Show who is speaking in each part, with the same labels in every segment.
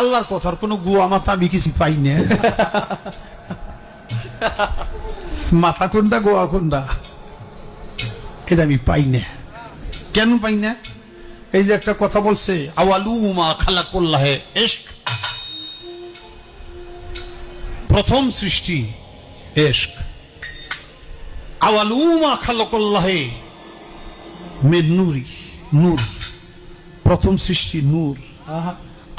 Speaker 1: আল্লাহর কথার কোনো গুয়া আমি কিছু পাই না। মাথা কোনটা, গোয়া কোনটা? এটা আমি পাই না। কেন পাই না? এই যে একটা কথা বলছে প্রথম সৃষ্টি নূর প্রথম সৃষ্টি নূর।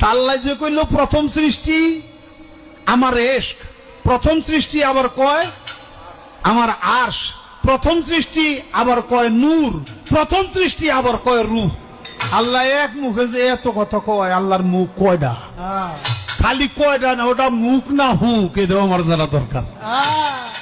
Speaker 1: তাল্লাই যে কইল প্রথম সৃষ্টি আমার এশক প্রথম সৃষ্টি আবার কয় আমার আশ প্রথম সৃষ্টি আবার কয় নূর প্রথম সৃষ্টি আবার কয় রূহ আল্লাহ এক মুখে যে এত কথা কয় আল্লাহর মুখ কয়টা খালি কয়টা না ওটা মুখ না হুক এটাও আমার জানা দরকার।